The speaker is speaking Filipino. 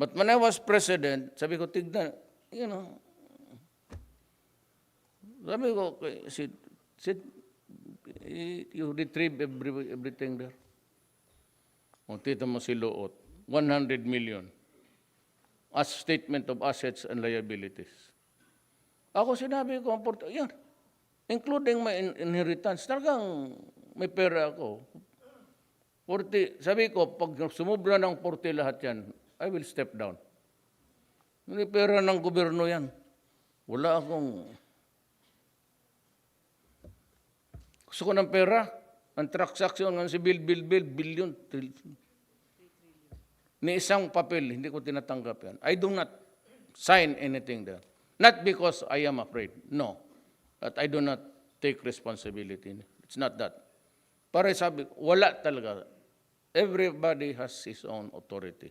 But when I was president, sabi ko, tignan, you know, sabi ko, Sid, Sid, eh, you retrieve every, everything there. O, tita mo si Luot, 100 million as statement of assets and liabilities. Ako sinabi ko, yan, including my in- inheritance, talagang may pera ako. 40, sabi ko, pag sumubra ng 40 lahat yan, I will step down. Hindi pera ng gobyerno yan. Wala akong... Gusto ko ng pera. Ang transaction ng si Bill, Bill, Bill, billion, trillion. Ni isang papel, hindi ko tinatanggap yan. I do not sign anything there. Not because I am afraid. No. But I do not take responsibility. It's not that. Para sabi, wala talaga. Everybody has his own authority.